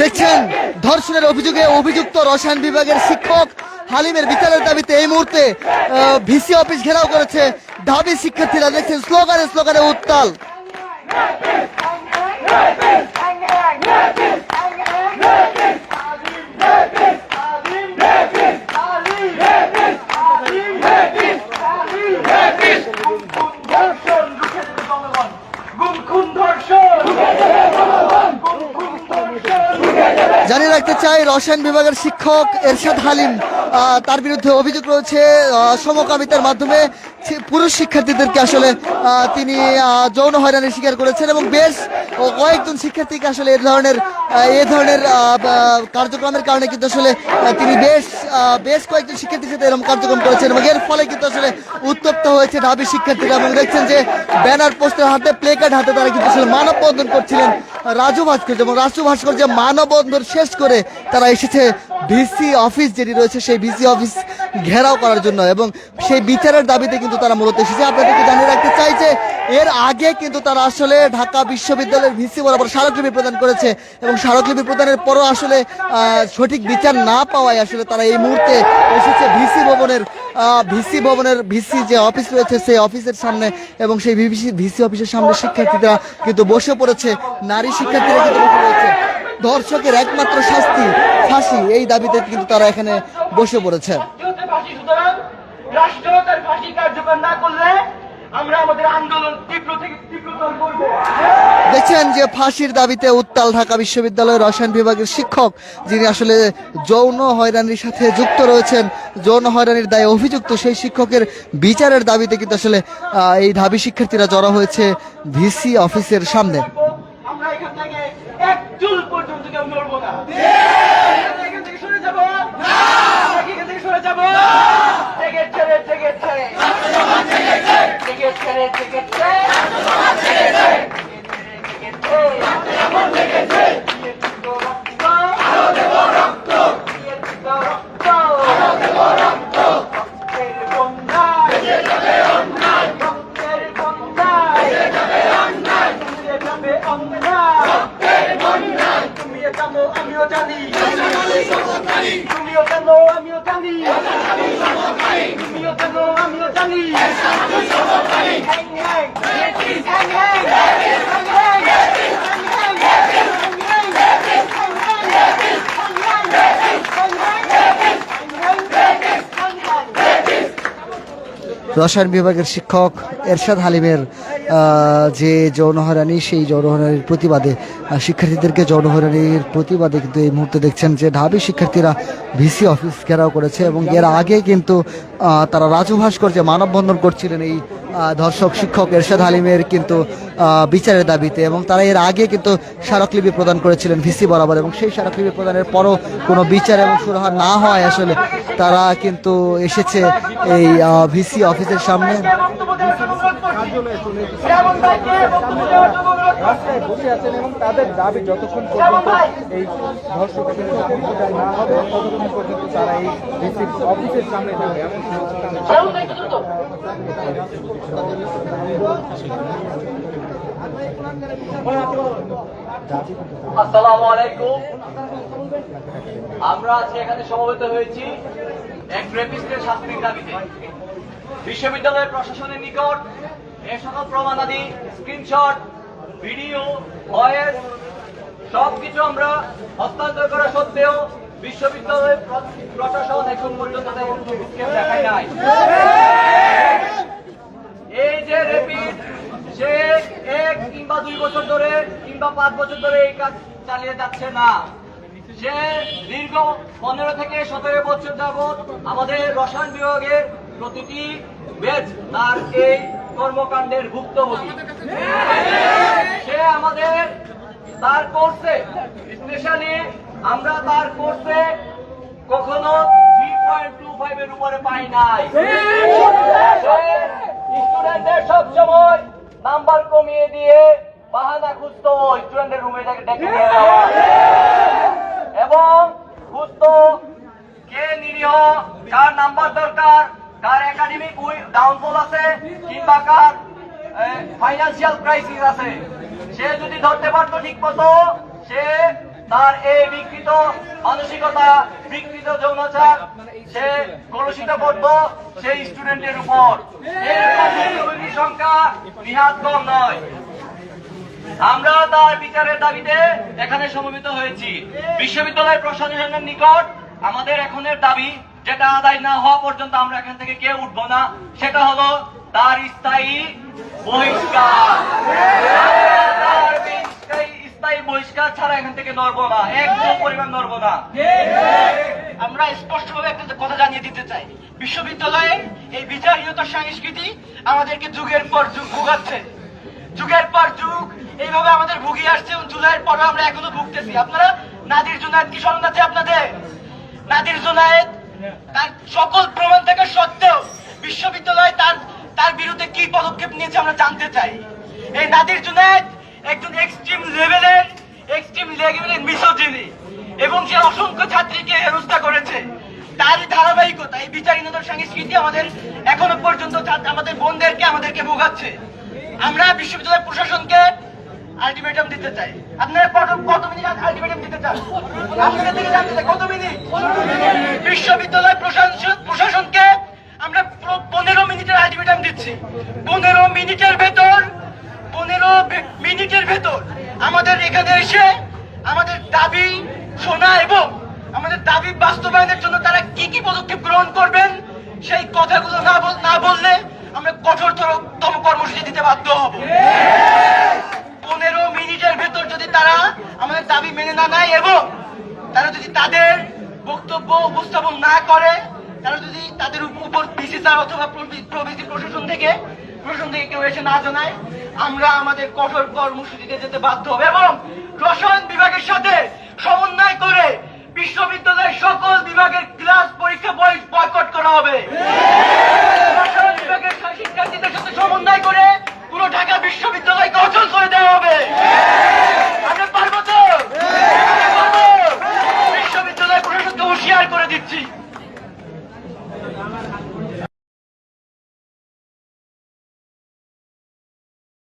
দেখছেন? ধর্ষণের অভিযোগে অভিযুক্ত রসায়ন বিভাগের শিক্ষক হালিমের বিচারের দাবিতে এই মুহূর্তে ভিসি অফিস ঘেরাও করেছে দাবি শিক্ষার্থীরা। দেখছেন, স্লোগানে স্লোগানে উত্তাল। রাখতে চাই রসায়ন বিভাগের শিক্ষক এরশাদ হালিম। তার বিরুদ্ধে অভিযোগ রয়েছে সমকামিতার মাধ্যমে পুরুষ শিক্ষার্থীদেরকে আসলে তিনি যৌন হয়রানির শিকার করেছেন এবং বেশ কয়েকজন শিক্ষার্থীকে আসলে এ ধরনের এ ধরনের কার্যক্রমের কারণে কিন্তু আসলে তিনি বেশ বেশ কয়েকজন শিক্ষার্থীর সাথে এরকম কার্যক্রম করেছেন এবং এর ফলে কিন্তু আসলে উত্তপ্ত হয়েছে ঢাবি শিক্ষার্থীরা এবং দেখছেন যে ব্যানার পোস্টার হাতে, প্লে কার্ড হাতে তারা কিন্তু আসলে মানববন্ধন করছিলেন। রাজু ভাস্কর্য এবং রাজু ভাস্কর্য মানবন্ধন শেষ করে তারা এসেছে ভিসি অফিস যেটি রয়েছে, সেই ভিসি অফিস ঘেরাও করার জন্য এবং সেই বিচারের দাবিতে কিন্তু তারা মূলত এসেছে। আপনাদেরকে জানিয়ে রাখতে চাই যে এর আগে কিন্তু তারা আসলে ঢাকা বিশ্ববিদ্যালয়ের ভিসি বরাবর স্মারকলিপি প্রদান করেছে এবং স্মারকলিপি প্রদানের পরও আসলে সঠিক বিচার না পাওয়ায় আসলে তারা এই মুহূর্তে এসেছে ভিসি ভবনের ভিসি ভবনের ভিসি যে অফিস রয়েছে সেই অফিসের সামনে এবং সেই ভিসি ভিসি অফিসের সামনে শিক্ষার্থীরা কিন্তু বসে পড়েছে। নারী শিক্ষার্থীরা কিন্তু বসে রয়েছে ধর্ষকের একমাত্র শাস্তি, ফাঁসি, এই দাবিতে কিন্তু তারা এখানে বসে পড়েছে রাষ্ট্রীয়তে ফাঁসি সুতরাং রাষ্ট্র তার ফাঁসি না করলে আমরা আমাদের আন্দোলন তীব্র থেকে তীব্রতর করব। দেখছেন যে ফাঁসির দাবিতে উত্তাল ঢাকা বিশ্ববিদ্যালয়ের রসায়ন বিভাগের শিক্ষক যিনি আসলে যৌন হয়রানির সাথে যুক্ত রয়েছেন যৌন হয়রানির দায়ে অভিযুক্ত সেই শিক্ষকের বিচারের দাবিতে কিন্তু আসলে এই ঢাবি শিক্ষার্থীরা জড়ো হয়েছে ভিসি অফিসের সামনে। আমরা এখান থেকে এক চুল পর্যন্ত কেউ নড়বো না আমরা এখান থেকে সরে যাব আমরা কি এখান থেকে সরে যাব টেকে ছেড়ে টেকে ছেড়ে টেকে ছেড়ে আমিও জানি তুমিও জানো আমিও জানি তুমিও জানো রসায়ন বিভাগের শিক্ষক এরশাদ হালিমের যে যৌন হয়রানি সেই যৌন হয়রানির প্রতিবাদে শিক্ষার্থীদেরকে যৌন হয়রানির প্রতিবাদে কিন্তু এই মুহূর্তে দেখছেন যে ঢাবি শিক্ষার্থীরা ভিসি অফিস ঘেরাও করেছে এবং এর আগে কিন্তু তারা রাজু ভাস্কর্যে মানববন্ধন করছিলেন এই ধর্ষক শিক্ষক এরশাদ হালিমের কিন্তু বিচারের দাবিতে এবং তারা এর আগে কিন্তু স্মারকলিপি প্রদান করেছিলেন ভিসি বরাবর এবং সেই স্মারকলিপি প্রদানের পরও কোনো বিচার এবং সুরাহা না হয় আসলে তারা কিন্তু এসেছে এই ভিসি অফিসের সামনে। রাস্তায় বসে আছেন এবং তাদের দাবি যতক্ষণ পর্যন্ত এই ধর্ষকের না হবে ততক্ষণ পর্যন্ত তারা এই ডিসি অফিসের সামনে এমনকি আসসালামু আলাইকুম। আমরা আজকে এখানে সমবেত হয়েছি এক রেপিস্টের শাস্তির দাবিতে। বিশ্ববিদ্যালয়ের প্রশাসনের নিকট এ সকল প্রমাণাদি স্ক্রিনশট ভিডিও ভয়েস সবকিছু আমরা হস্তান্তর করা সত্ত্বেও বিশ্ববিদ্যালয়ের প্রশাসন এখন পর্যন্ত দেখায় নাই। এই যে রেপিড সে এক কিংবা দুই বছর ধরে কিংবা পাঁচ বছর ধরে এই কাজ চালিয়ে যাচ্ছে না। সে দীর্ঘ পনেরো থেকে সতেরো বছর যাবৎ আমাদের রসায়ন বিভাগের প্রতিটি বেচ তার এই কর্মকাণ্ডের ভুক্তভোগী সে আমাদের তার কোর্সে স্পেশালি আমরা তার কোর্সে কখনো থ্রি পয়েন্ট টু ফাইভ এর উপরে পাই নাই। স্টুডেন্টদের সব সময় নাম্বার কমিয়ে দিয়ে বাহানা খুঁজতো স্টুডেন্টের রুমে ডেকে ডেকে এবং খুঁজতো কে নিরীহ, কার নাম্বার দরকার কার একাডেমিক ডাউনফল আছে কিংবা কার ফাইন্যান্সিয়াল ক্রাইসিস আছে? সে যদি ধরতে পারতো ঠিক মতো, সে তার এই বিকৃত মানসিকতা, বিকৃত যৌনাচার সে কলুষিত করব সেই স্টুডেন্টের উপর। সংখ্যা নিহাত কম নয়। আমরা তার বিচারের দাবিতে এখানে সমবেত হয়েছি। বিশ্ববিদ্যালয় প্রশাসনের নিকট আমাদের এখনের দাবি যেটা আদায় না হওয়া পর্যন্ত আমরা এখান থেকে কেউ উঠবো না। সেটা হলো তার স্থায়ী বহিষ্কার। স্থায়ী- বহিষ্কার ছাড়া এখান থেকে না। একদম পরিমাণ না। আমরা স্পষ্টভাবে একটা কথা জানিয়ে দিতে চাই। বিশ্ববিদ্যালয়ের এই বিচারহীনতার সংস্কৃতি আমাদেরকে যুগের পর যুগ ভোগাচ্ছে। যুগের পর যুগ এইভাবে আমাদের ভুগিয়ে আসছে এবং জুলাইয়ের পরও আমরা এখনও ভুগতেছি। আপনারা নাদির জুনায়েদ কি স্মরণ আছে আপনাদের? নাদির জুনায়েদ তার সকল প্রমাণ থাকা সত্ত্বেও বিশ্ববিদ্যালয় তার তার বিরুদ্ধে কি পদক্ষেপ নিয়েছে আমরা জানতে চাই। এই নাদির জুনায়েদ একজন এক্সট্রিম লেভেলের এক্সট্রিম লেভেলের মিসোজিনি এবং সে অসংখ্য ছাত্রীকে হেনস্থা করেছে। তার ধারাবাহিকতা, এই বিচারহীনতার সংস্কৃতি আমাদের এখনও পর্যন্ত আমাদের বোনদেরকে, আমাদেরকে ভোগাচ্ছে। আমরা বিশ্ববিদ্যালয় প্রশাসনকে আলটিমেটাম দিতে চাই। আপনারা কত কত মিনিট আলটিমেটাম দিতে জানতে কত মিনিট? বিশ্ববিদ্যালয় প্রশাসন প্রশাসনকে আমরা পনেরো মিনিটের আলটিমেটাম দিচ্ছি। পনেরো মিনিটের ভেতর, পনেরো মিনিটের ভেতর আমাদের এখানে এসে আমাদের দাবি শোনা এবং আমাদের দাবি বাস্তবায়নের জন্য তারা কি কি পদক্ষেপ গ্রহণ করবেন, সেই কথাগুলো না বল- না বললে আমরা কঠোরতম কর্মসূচি দিতে বাধ্য হব। পনেরো মিনিটের ভেতর যদি তারা আমাদের দাবি মেনে না নেয় এবং তারা যদি তাদের বক্তব্য উপস্থাপন না করে, তারা যদি তাদের উপর বিসিসার অথবা প্রবৃত্তি প্রশাসন থেকে প্রশাসন থেকে কেউ এসে না জানায়, আমরা আমাদের কঠোর কর্মসূচিতে যেতে বাধ্য হবে এবং রসায়ন বিভাগের সাথে সমন্বয় করে বিশ্ববিদ্যালয়ের সকল বিভাগের ক্লাস পরীক্ষা বয়কট করা হবে। রসায়ন বিভাগের শিক্ষার্থীদের সাথে সমন্বয় করে ঢাকা বিশ্ববিদ্যালয়কে অচল করে দেওয়া হবে।